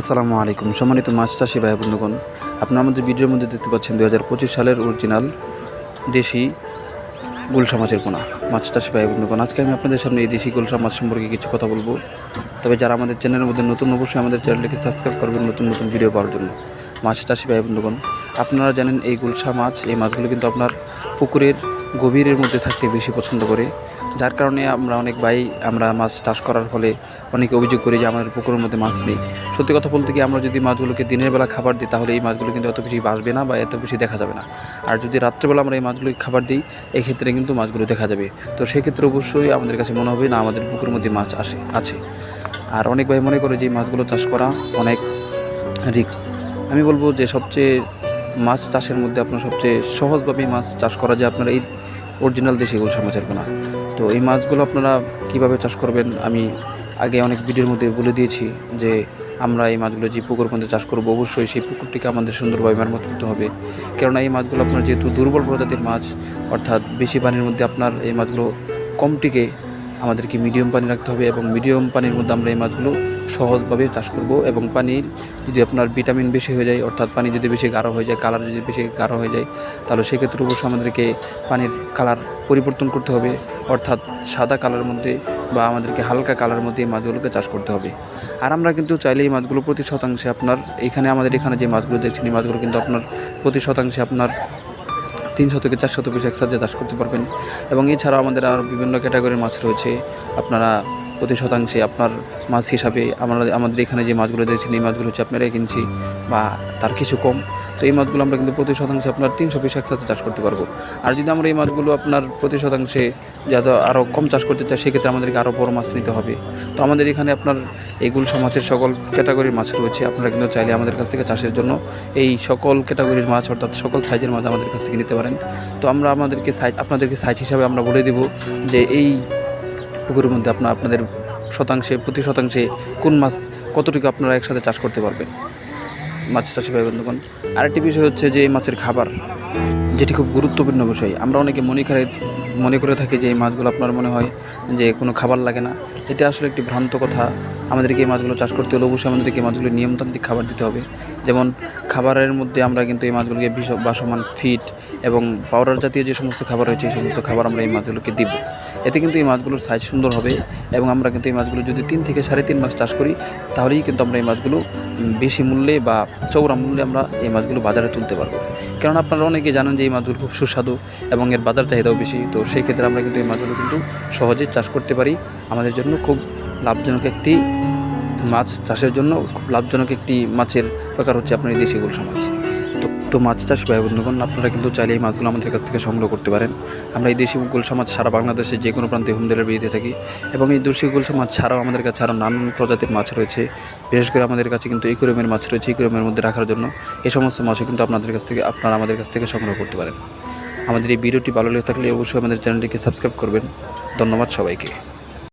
আসসালামু আলাইকুম। সম্মানিত মাছ চাষি ভাই বন্ধুগণ, আপনারা আমাদের ভিডিওর মধ্যে দেখতে পাচ্ছেন দু হাজার পঁচিশ সালের অরিজিনাল দেশি গুলশা মাছের পোনা। মাছ চাষি ভাই বন্ধুগণ, আজকে আমি আপনাদের সামনে এই দেশি গুলশা মাছ সম্পর্কে কিছু কথা বলব। তবে যারা আমাদের চ্যানেলের মধ্যে নতুন, অবশ্যই আমাদের চ্যানেলটিকে সাবস্ক্রাইব করবেন নতুন নতুন ভিডিও পাওয়ার জন্য। মাছ চাষি ভাই বন্ধুগণ, আপনারা জানেন এই গুলশা মাছ এই মাছগুলো কিন্তু আপনার পুকুরের গভীরের মধ্যে থাকতে বেশি পছন্দ করে। যার কারণে আমরা অনেক ভাই, আমরা মাছ চাষ করার ফলে অনেকে অভিযোগ করি যে আমাদের পুকুরের মধ্যে মাছ নেই। সত্যি কথা বলতে কি আমরা যদি মাছগুলোকে দিনের বেলা খাবার দিই, তাহলে এই মাছগুলো কিন্তু এত বেশি বাসবে না বা এত বেশি দেখা যাবে না। আর যদি রাত্রেবেলা আমরা এই মাছগুলোকে খাবার দিই, এক্ষেত্রে কিন্তু মাছগুলো দেখা যাবে। তো সেক্ষেত্রে অবশ্যই আমাদের কাছে মনে হবে, না, আমাদের পুকুরের মধ্যে মাছ আসে, আছে। আর অনেক ভাই মনে করে যে মাছগুলো চাষ করা অনেক রিস্ক। আমি বলব যে সবচেয়ে মাছ চাষের মধ্যে আপনার সবচেয়ে সহজভাবে মাছ চাষ করা যায় আপনার এই অরিজিনাল দেশি গুলশা মাছের পোনা। তো এই মাছগুলো আপনারা কীভাবে চাষ করবেন? আমি আগে অনেক ভিডিওর মধ্যে বলে দিয়েছি যে আমরা এই মাছগুলো যে পুকুর মধ্যে চাষ করব, অবশ্যই সেই পুকুরটিকে আমাদের সুন্দরভাবে মেরামত করতে হবে। কেননা এই মাছগুলো আপনার যেহেতু দুর্বল প্রজাতির মাছ, অর্থাৎ বেশি পানির মধ্যে আপনার এই মাছগুলো কম টিকে আমাদেরকে মিডিয়াম পানি রাখতে হবে এবং মিডিয়াম পানির মধ্যে আমরা এই মাছগুলো সহজভাবে চাষ করব এবং পানি যদি আপনার ভিটামিন বেশি হয়ে যায়, অর্থাৎ পানি যদি বেশি গাঢ় হয়ে যায় কালার যদি বেশি গাঢ় হয়ে যায়, তাহলে সেক্ষেত্রে অবশ্যই আমাদেরকে পানির কালার পরিবর্তন করতে হবে। অর্থাৎ সাদা কালারের মধ্যে বা আমাদেরকে হালকা কালার মধ্যে এই মাছগুলোকে চাষ করতে হবে। আর আমরা কিন্তু চাইলে এই মাছগুলো প্রতি শতাংশে আপনার, এখানে আমাদের এখানে যে মাছগুলো দেখছেন, এই মাছগুলো কিন্তু আপনার প্রতি শতাংশে আপনার তিনশো থেকে চারশো পিস একসাথে চাষ করতে পারবেন। এবং এছাড়াও আমাদের আর বিভিন্ন ক্যাটাগরির মাছ রয়েছে। আপনারা প্রতি শতাংশে আপনার মাছ হিসাবে আমরা আমাদের এখানে যে মাছগুলো দেখছেন, এই মাছগুলো হচ্ছে আপনারা কিনছি, বা তার কিছু কম। তো এই মাছগুলো আমরা কিন্তু প্রতি শতাংশে আপনার তিনশো পিস একসাথে চাষ করতে পারব। আর যদি আমরা এই মাছগুলো আপনার প্রতি শতাংশে যাতে আরও কম চাষ করতে চাই, সেক্ষেত্রে আমাদেরকে আরও বড় মাছ নিতে হবে। তো আমাদের এখানে আপনার এই গুলশা মাছের সকল ক্যাটাগরির মাছ রয়েছে। আপনারা কিন্তু চাইলে আমাদের কাছ থেকে চাষের জন্য এই সকল ক্যাটাগরির মাছ, অর্থাৎ সকল সাইজের মাছ আমাদের কাছ থেকে নিতে পারেন। তো আমরা আমাদেরকে সাইজ আপনাদেরকে সাইজ হিসাবে আমরা বলে দেব যে এই পুকুরের মধ্যে আপনার, আপনাদের শতাংশে, প্রতি শতাংশে কোন মাছ কতটুকু আপনারা একসাথে চাষ করতে পারবেন। মাছ চাষি ভাই বন্ধুগণ। আরেকটি বিষয় হচ্ছে যে এই মাছের খাবার, যেটি খুব গুরুত্বপূর্ণ বিষয়। আমরা অনেকে মনে করে মনে করে থাকি যে এই মাছগুলো আপনার মনে হয় যে কোনো খাবার লাগে না। এটা আসলে একটি ভ্রান্ত কথা। আমাদেরকে এই মাছগুলো চাষ করতে হলে অবশ্যই আমাদেরকে এই মাছগুলো নিয়মতান্ত্রিক খাবার দিতে হবে। যেমন খাবারের মধ্যে আমরা কিন্তু এই মাছগুলোকে বিষ- বাসমান, ফিট এবং পাউডার জাতীয় যে সমস্ত খাবার রয়েছে, এই সমস্ত খাবার আমরা এই মাছগুলোকে দিব। এতে কিন্তু এই মাছগুলোর সাইজ সুন্দর হবে এবং আমরা কিন্তু এই মাছগুলো যদি তিন থেকে সাড়ে তিন মাস চাষ করি, তাহলেই কিন্তু আমরা এই মাছগুলো বেশি মূল্যে বা চৌড়া মূল্যে আমরা এই মাছগুলো বাজারে তুলতে পারব। কারণ আপনারা অনেকে জানেন যে এই মাছগুলো খুব সুস্বাদু এবং এর বাজার চাহিদাও বেশি। তো সেই ক্ষেত্রে আমরা কিন্তু এই মাছগুলো কিন্তু সহজে চাষ করতে পারি। আমাদের জন্য খুব লাভজনক একটি মাছ, চাষের জন্য খুব লাভজনক একটি মাছের প্রকার হচ্ছে আপনার এই দেশি গুলশা মাছ তো তো মাছ চাষ ভাই বন্ধুগণ, আপনারা কিন্তু চাইলে এই মাছগুলো আমাদের কাছ থেকে সংগ্রহ করতে পারেন। আমরা এই দেশি গুলশা মাছ সারা বাংলাদেশে যে কোনো প্রান্তে হোম ডেলিভারি দিয়ে থাকি এবং এই দেশি গুলশা মাছ ছাড়াও আমাদের কাছে আরও নানান প্রজাতির মাছ রয়েছে। বিশেষ করে আমাদের কাছে কিন্তু ইকুরিয়ামের মাছ রয়েছে ইকুরিয়ামের মধ্যে রাখার জন্য। এই সমস্ত মাছও কিন্তু আপনাদের কাছ থেকে, আপনারা আমাদের কাছ থেকে সংগ্রহ করতে পারেন। আমাদের এই ভিডিওটি ভালো লেগে থাকলে অবশ্যই আমাদের চ্যানেলটিকে সাবস্ক্রাইব করবেন। ধন্যবাদ সবাইকে।